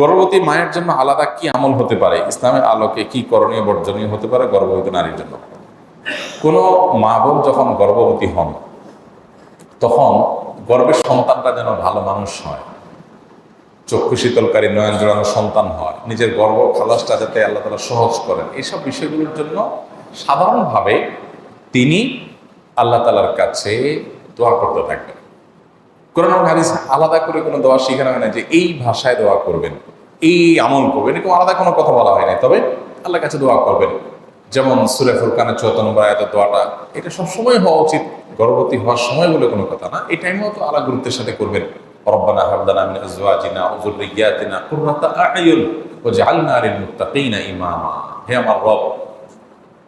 গর্ভবতী মায়ের জন্য আলাদা কি আমল হতে পারে? ইসলামের আলোকে কি করণীয়, বর্জনীয় হতে পারে গর্ভবতী নারীর জন্য? কোনো মা বোন যখন গর্ভবতী হন, তখন গর্ভের সন্তানটা যেন ভালো মানুষ হয়, চক্ষু শীতলকারী, নয়ন জোড়ানো সন্তান হয়, নিজের গর্ব খালাসটা যাতে আল্লাহ তালা সহজ করেন এইসব বিষয়গুলোর জন্য সাধারণভাবে তিনি আল্লাহ তালার কাছে দোয়া করতে থাকবেন। কোরআন হাদিস আলাদা করে কোনো দোয়া শেখানো হয় না যে এই ভাষায় দোয়া করবেন, এই আমল করবেন, এরকম আলাদা কোনো কথা বলা হয় না তবে আল্লাহর কাছে দোয়া করবেন। যেমন সুরে ফুরকানের নম্বর আয়াতের দোয়াটা, এটা সবসময় হওয়া উচিত। গর্ভবতী হওয়ার সময় বলে কোনো কথা না। এই টাইমেও তো আলাদা গুরুত্বের সাথে করবেন। রব্বানা হাবদানা মিন আজওয়াজিনা ওয়া কুররাতা আ'য়ুন ওয়াজআলনা লিল মুত্তাকিনা ইমামা। হে আমার রব,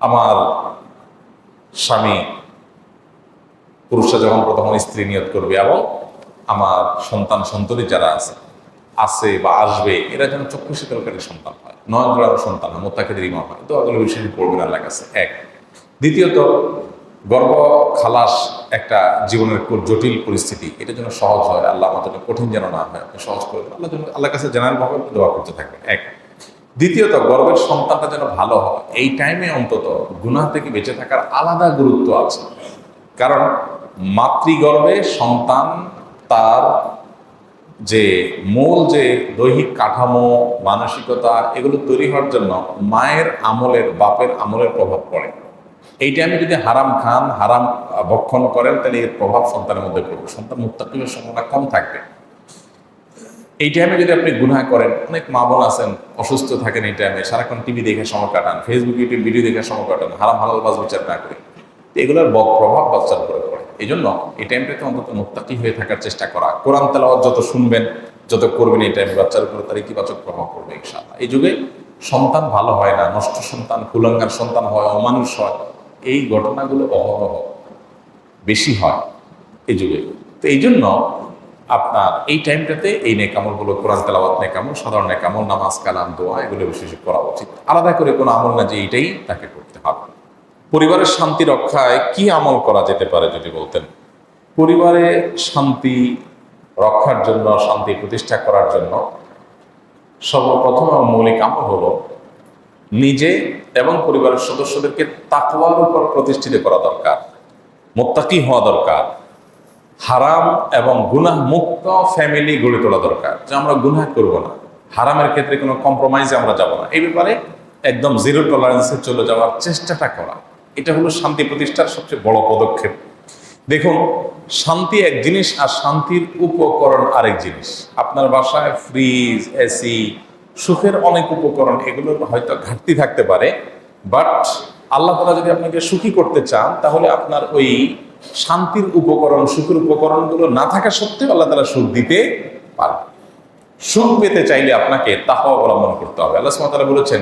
আমার স্বামী পুরুষরা যখন প্রথম স্ত্রী নিয়ত করবে এবং আমার সন্তান, সন্ততি যারা আছে আছে বা আসবে, এরা যেন চক্ষু শীতলকারী সন্তান হয়। নয় সন্তান হয় মোত্তাকিদের ইমাম হয়। তো ওগুলো বিষয় পড়বেন আল্লাহ কাছে। এক। দ্বিতীয়ত, গর্ব, খালাস একটা জীবনের জটিল পরিস্থিতি। এটা যেন সহজ হয়, আল্লাহ জন্য কঠিন যেন না হয় সহজ করে। আল্লাহ যেন, আল্লাহর কাছে জেনারেলভাবে দোয়া করতে থাকবেন এক। দ্বিতীয়ত গর্ভের সন্তানটা যেন ভালো হয়। এই টাইমে অন্তত গুনাহ থেকে বেঁচে থাকার আলাদা গুরুত্ব আছে। কারণ, মাতৃগর্ভে সন্তান তার যে মূল যে দৈহিক কাঠামো, মানসিকতা, এগুলো তৈরি হওয়ার জন্য মায়ের আমলের, বাপের আমলের প্রভাব পড়ে। এই টাইমে যদি হারাম খান, হারাম ভক্ষণ করেন, তাহলে এর প্রভাব সন্তানের মধ্যে পড়বে। সন্তান মুক্তাকিমের সম্ভাবনা কম থাকবে। এই টাইমে যদি আপনি গুনাহ করেন, অনেক মা বোন আছেন, অসুস্থ থাকেন এই টাইমে, সারাক্ষণ টিভি দেখে সময় কাটান ফেসবুক ইউটিউব ভিডিও দেখে সময় কাটান, হারাম হালাল বাজ বিচার না করে। এগুলোর বদ প্রভাব বাচ্চার উপরে পড়ে। এই জন্য এই টাইমটাতে অন্তত মুক্তাকি হয়ে থাকার চেষ্টা করা। কোরআন তেলাওয়াত যত শুনবেন, যত করবেন, এই টাইমে বাচ্চার উপরে তার ইতিবাচক প্রভাব পড়বে, ইনশাআল্লাহ। এই যুগে সন্তান ভালো হয় না, নষ্ট সন্তান, কুলাঙ্গার সন্তান হয়, অমানুষ হয়, এই ঘটনাগুলো অহরহ বেশি হয় এই যুগে। তো এই জন্য আপনার এই টাইমটাতে এই নেকামলগুলো, কোরআন তেলাওয়াত নেকামল, সাধারণ নেকামল, নামাজ, কালাম, দোয়া, এগুলো বিশেষ করা উচিত। আলাদা করে কোনো আমল না যে এইটাই তাকে করতে হবে। পরিবারের শান্তি রক্ষায় কি আমল করা যেতে পারে যদি বলতেন? পরিবারে শান্তি রক্ষার জন্য, শান্তি প্রতিষ্ঠা করার জন্য সর্বপ্রথম এবং মৌলিক আমল হলো নিজে এবং পরিবারের সদস্যদেরকে তাকওয়ার উপর প্রতিষ্ঠিত করা দরকার, মোত্তাকি হওয়া দরকার, হারাম এবং গুনাহ মুক্ত ফ্যামিলি গড়ে তোলা দরকার, যে আমরা গুনাহ করব না, হারামের ক্ষেত্রে কোনো কম্প্রোমাইজে আমরা যাব না। এই ব্যাপারে একদম জিরো টলারেন্সে চলে যাওয়ার চেষ্টাটা করা। এটা হলো শান্তি প্রতিষ্ঠার সবচেয়ে বড় পদক্ষেপ। দেখুন, শান্তি এক জিনিস আর শান্তির উপকরণ আরেক জিনিস। আপনার বাসায় ফ্রিজ এসি সুখের অনেক উপকরণ এগুলোর হয়তো ঘাটতি থাকতে পারে বাট আল্লাহ তালা যদি আপনাকে সুখী করতে চান, তাহলে আপনার ওই শান্তির উপকরণ, সুখের উপকরণগুলো না থাকা সত্ত্বেও আল্লাহ তালা সুখ দিতে পারে সুখ পেতে চাইলে আপনাকে তাহা অবলম্বন করতে হবে। আল্লাহ সুবহানাহু বলেছেন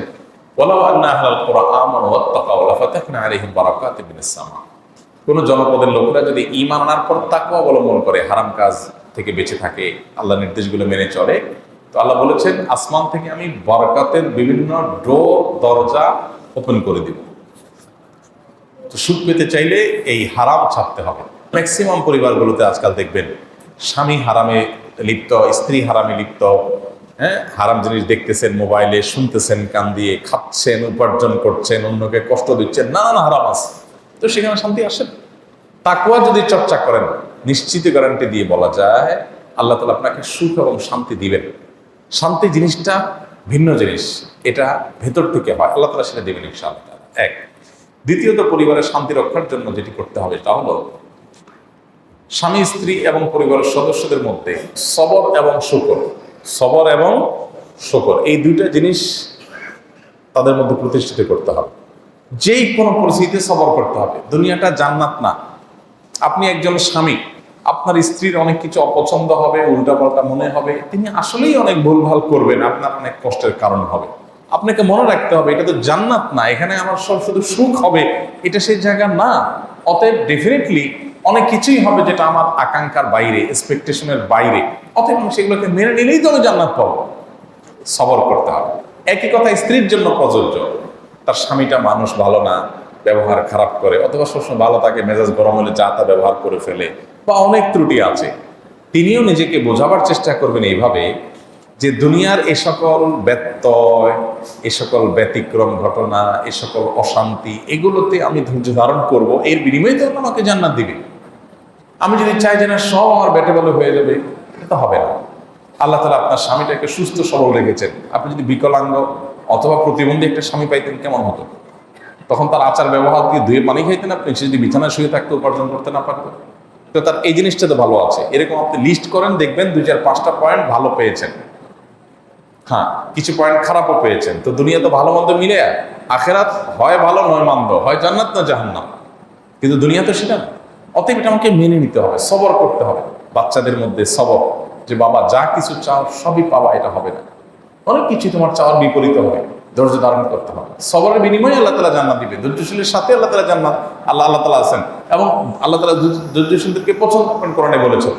কোন জনপদের লোকেরা যদি ঈমান আনার পর তাকওয়া অবলম্বন করে, হারাম কাজ থেকে বেঁচে থাকে, আল্লাহ নির্দেশগুলো মেনে চলে, তো আল্লাহ বলেছেন, আসমান থেকে আমি বরকাতের বিভিন্ন ডোর, দরজা ওপেন করে দিব। তো সুখ পেতে চাইলে এই হারাম ছাড়তে হবে। ম্যাক্সিমাম পরিবারগুলোতে আজকাল দেখবেন, স্বামী হারামে লিপ্ত, স্ত্রী হারামে লিপ্ত হ্যাঁ? হারাম জিনিস দেখতেছেন, মোবাইলে শুনতেছেন, কান দিয়ে খাচ্ছেন, উপার্জন করছেন, অন্যকে কষ্ট দিচ্ছেন, নানান হারাম আছে। তো সেখানে শান্তি আসে তাকুয়া যদি চর্চা করেন, নিশ্চিত গ্যারান্টি দিয়ে বলা যায়, আল্লাহ তালা আপনাকে সুখ এবং শান্তি দিবেন। শান্তি জিনিসটা ভিন্ন জিনিস। এটা ভেতর থেকে হয়। আল্লাহ তালা সেটা দেবেন ইনশাআল্লাহ। এক। দ্বিতীয়ত, পরিবারের শান্তি রক্ষার জন্য যেটি করতে হবে তা হলো, স্বামী, স্ত্রী এবং পরিবারের সদস্যদের মধ্যে সবর এবং শুকর। সবর এবং শুকর। এই দুইটা জিনিস তাদের মধ্যে প্রতিষ্ঠিত করতে হবে। যেই কোনো পরিস্থিতিতে সবর করতে হবে। দুনিয়াটা জান্নাত না। আপনি একজন স্বামী, আপনার স্ত্রীর অনেক কিছু অপছন্দ হবে, উল্টাপাল্টা মনে হবে। তিনি আসলেই অনেক ভুলভাল করবেন, আপনার অনেক কষ্টের কারণ হবে। আপনাকে মনে রাখতে হবে, এটা তো জান্নাত না। এখানে আমার সব শুধু সুখ হবে, এটা সেই জায়গা না। অতএব ডেফিনেটলি অনেক কিছুই হবে যেটা আমার আকাঙ্ক্ষার বাইরে এক্সপেকটেশনের বাইরে। অতএব আমি সেগুলোকে মেনে নিলেই তো আমি জান্নাত পাবো। সবর করতে হবে। একই কথা স্ত্রীর জন্য প্রযোজ্য। তার স্বামীটা মানুষ ভালো না, ব্যবহার খারাপ করে, অথবা সবসময় ভালো তাকে মেজাজ গরম হলে যা তা ব্যবহার করে ফেলে, বা অনেক ত্রুটি আছে। তিনিও নিজেকে বোঝাবার চেষ্টা করবেন এইভাবে যে দুনিয়ার এ সকল ব্যত্যয়, এ সকল ব্যতিক্রম ঘটনা, এ সকল অশান্তি, এগুলোতে আমি ধৈর্য ধারণ করব। এর বিনিময়ে তো আমাকে জান্নাত দিবে। আমি যদি চাই যে না, সব আমার ব্যাটে বলে হয়ে যাবে, এটা হবে না। আল্লাহ তালা আপনার স্বামীটাকে সুস্থ সবল রেখেছেন। আপনি যদি বিকলাঙ্গ অথবা প্রতিবন্ধী একটা স্বামী পাইতেন, কেমন হতো? তখন তার আচার ব্যবহার দিয়ে ধুয়ে পানি খাইতেন আপনি, সে যদি বিছানায় শুয়ে থাকতে, উপার্জন করতে না পারতো। তো তার এই জিনিসটা তো ভালো আছে। এরকম আপনি লিস্ট করেন, দেখবেন দুই চার পাঁচটা পয়েন্ট ভালো পেয়েছেন। হ্যাঁ কিছু পয়েন্ট খারাপও পেয়েছেন। তো দুনিয়া তো ভালো মন্দ মিলে, আখেরাত হয় ভালো, নয় মন্দ, হয় জান্নাত না জাহান্নাম। কিন্তু দুনিয়া তো সেটা না। অতএব এটা আমাকে মেনে নিতে হবে, সবর করতে হবে। বাচ্চাদের মধ্যে সবর যে বাবা যা কিছু চাও সবই পাওয়া এটা হবে না। অনেক কিছু তোমার চাওয়ার বিপরীত হবে, ধৈর্য ধারণ করতে হবে। সবরের বিনিময়ে আল্লাহ তালা জান্নাত দিবে, ধৈর্যশীলের সাথে আল্লাহ তালা জান্নাত, আল্লাহ আল্লাহ তালা আছেন। এবং আল্লাহ তালা ধৈর্যশীলদেরকে পছন্দ করেন, কোরআনে বলেছেন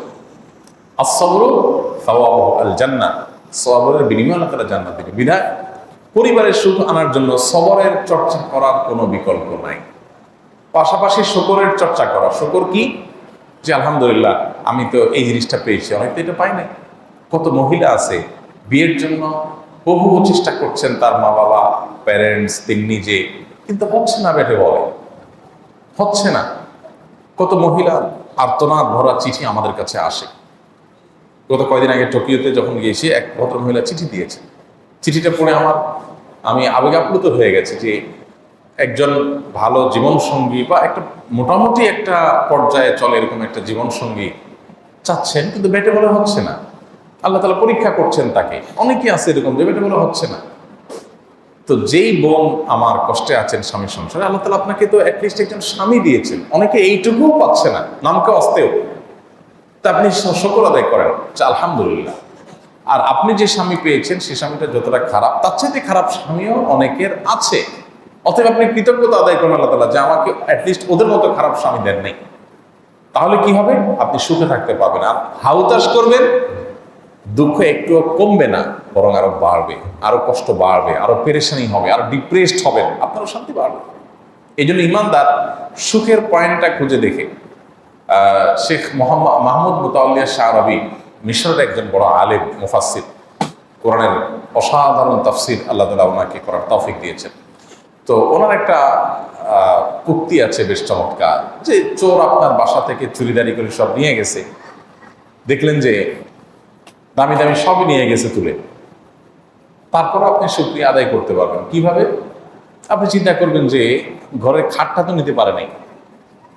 আসবর আল জান্না সবরের বিনিময়ে আল্লাহ তালা জান্নাত দিবে। বিধায়, পরিবারের সুখ আনার জন্য সবরের চর্চা করার কোনো বিকল্প নাই। পাশাপাশি শকরের চর্চা করা। শকর কি? যে আলহামদুলিল্লাহ, আমি তো এই জিনিসটা পেয়েছি। অনেক তো এটা পাই নাই। কত মহিলা আছে, বিয়ের জন্য বহু চেষ্টা করছেন তার মা বাবা প্যারেন্টস তিনি নিজে। কিন্তু হচ্ছে না বেটে বলে। হচ্ছে না। কত মহিলা আর্তনাদ ভরা চিঠি আমাদের কাছে আসে। গত কয়দিন আগে টোকিওতে যখন গিয়েছি, এক ভদ্র মহিলা চিঠি দিয়েছে। চিঠিটা পড়ে আমার, আমি আবেগ আপ্লুত হয়ে গেছে যে একজন ভালো জীবনসঙ্গী বা একটা মোটামুটি একটা পর্যায়ে চলে এরকম একটা জীবনসঙ্গী চাচ্ছেন, কিন্তু বেটে বলে হচ্ছে না। আল্লাহ তালা পরীক্ষা করছেন তাকে। অনেকেই আছে এরকম যে বেটে বলে হচ্ছে না। তো যেই বোন আমার কষ্টে আছেন স্বামীর সংসারে, আল্লাহ তালা আপনাকে তো অ্যাটলিস্ট একজন স্বামী দিয়েছেন। অনেকে এইটুকুও পাচ্ছে না, নামকে অস্তেও তা আপনি সকল আদায় করেন আলহামদুলিল্লাহ। আর আপনি যে স্বামী পেয়েছেন, সে স্বামীটা যতটা খারাপ, তার চাইতে খারাপ স্বামীও অনেকের আছে। অতএব আপনি কৃতজ্ঞতা আদায় করেন আল্লাহ তালা যে আমাকে অ্যাটলিস্ট ওদের মতো খারাপ স্বামী দেন নেই। তাহলে কি হবে? আপনি সুখে থাকতে পারবেন। আর হাউতাস করবেন, দুঃখ একটু কমবে না, বরং আরও বাড়বে, আরও কষ্ট বাড়বে, আরও পেরেশানি হবে, আরও ডিপ্রেসড হবেন, আপনারও শান্তি বাড়বে। এই জন্য ইমানদার সুখের পয়েন্টটা খুঁজে দেখে। শেখ মোহাম্মদ, মাহমুদ মুতাউল্লিয়া শাহ রবি মিশরের একজন বড় আলেম মুফাসির কোরআনের অসাধারণ তাফসির আল্লাহ তালা ওনাকে করার তৌফিক দিয়েছেন। তো ওনার একটা উক্তি আছে বেশ চমৎকার, যে চোর আপনার বাসা থেকে চুরিদারি করে সব নিয়ে গেছে। দেখলেন যে দামি দামি সবই নিয়ে গেছে তুলে। তারপর আপনি শুক্রিয়া আদায় করতে পারবেন। কীভাবে? আপনি চিন্তা করবেন যে ঘরের খাটটা তো নিতে পারে নাই।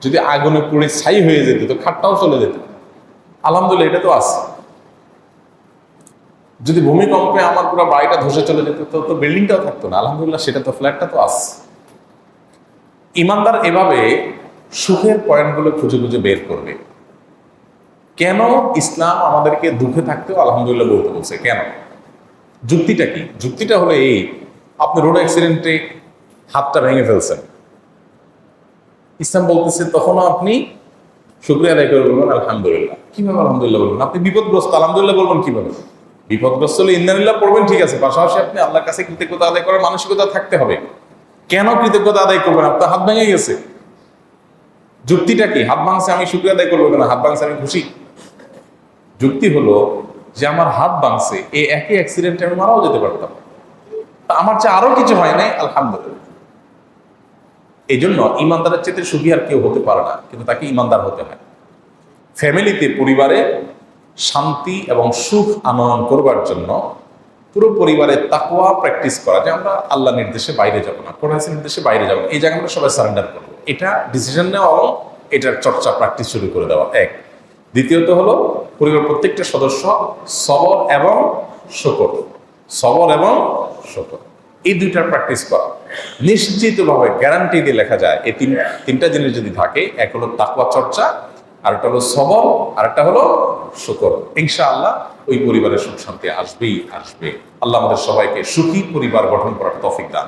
যদি আগুনে পুড়ে ছাই হয়ে যেত তো খাটটাও চলে যেত। আলহামদুলিল্লাহ, এটা তো আছে। যদি ভূমিকম্পে আমার পুরো বাড়িটা ধসে চলে যেত, তো তো বিল্ডিংটাও থাকতো না। আলহামদুলিল্লাহ সেটা তো ফ্ল্যাটটা তো আছে। ইমানদার এভাবে সুখের পয়েন্টগুলো খুঁজে খুঁজে বের করবে। কেন ইসলাম আমাদেরকে দুঃখে থাকতেও আলহামদুলিল্লাহ বলতে বলছে? কেন? যুক্তিটা কি? যুক্তিটা হলো এই, আপনি রোড অ্যাক্সিডেন্টে হাতটা ভেঙে ফেলছেন। ইসলাম বলতেছে তখনও আপনি শুক্রিয়া আদায় করে বলবেন, আলহামদুলিল্লাহ। কীভাবে আলহামদুলিল্লাহ বলবেন? আপনি বিপদগ্রস্ত, আলহামদুলিল্লাহ বলবেন কীভাবে? বিপদগ্রস্ত হলে ইন্দানিল্লাহ পড়বেন, ঠিক আছে। পাশাপাশি আপনি আল্লাহর কাছে কৃতজ্ঞতা আদায় করার মানসিকতা থাকতে হবে। কেন কৃতজ্ঞতা আদায় করবেন? আপনার হাত ভেঙে গেছে। যুক্তিটা কি? হাত ভাঙছে, আমি শুক্রিয়া আদায় করব কেন? হাত ভাঙছে, আমি খুশি? যুক্তি হলো যে আমার হাত ভাঙছে, এই একই অ্যাক্সিডেন্টে আমি মারাও যেতে পারতাম। আমার চেয়ে আরও কিছু হয় নাই? আলহামদুলিল্লাহ। এই জন্য ইমানদারের চেয়ে সুখী আর কেউ হতে পারে না, কিন্তু তাকে ইমানদার হতে হয়। ফ্যামিলিতে পরিবারে শান্তি এবং সুখ আনয়ন করবার জন্য পুরো পরিবারের তাকুয়া প্র্যাকটিস করা যে আমরা আল্লাহ নির্দেশে বাইরে যাব না, কোরআন নির্দেশে বাইরে যাব এই জায়গায় আমরা সবাই সারেন্ডার করব। এটা ডিসিশন নেওয়া এটার চর্চা প্র্যাকটিস শুরু করে দেওয়া। এক। দ্বিতীয়ত হলো পরিবার প্রত্যেকটা সদস্য সবর এবং শকর সবর এবং শকর এই দুইটার প্র্যাকটিস করা। নিশ্চিতভাবে গ্যারান্টি দিয়ে লেখা যায়। এই তিন তিনটা জিনিস যদি থাকে, এক হলো তাকুয়া চর্চা আরেকটা হলো সবর, আরেকটা হলো শুকর। ইনশাআল্লাহ ওই পরিবারের সুখ শান্তি আসবেই, আসবে। আল্লাহ আমাদের সবাইকে সুখী পরিবার গঠন করার তফিক দান